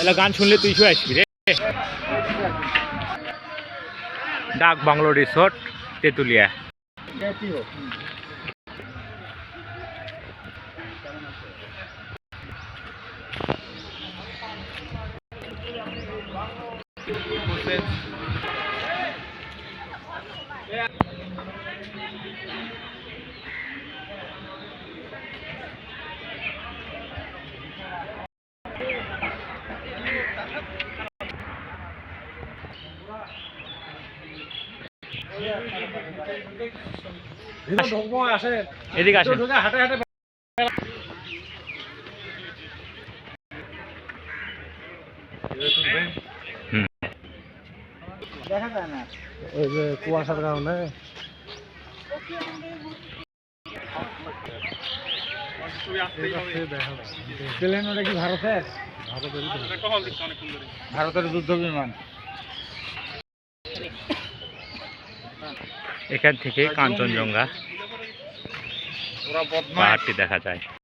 এলা গান শুনলে তুই শুয়ে আসবি রে। ডাক বাংলো রিসোর্ট তেঁতুলিয়া। এদিকে আসেন। হুম। ওই যে কুয়াশার কারণে। প্লেন ওটা কি ভারতের ভারতের যুদ্ধ বিমান। এখান থেকে কাঞ্চনজঙ্ঘা পাহাড়টি দেখা যায়।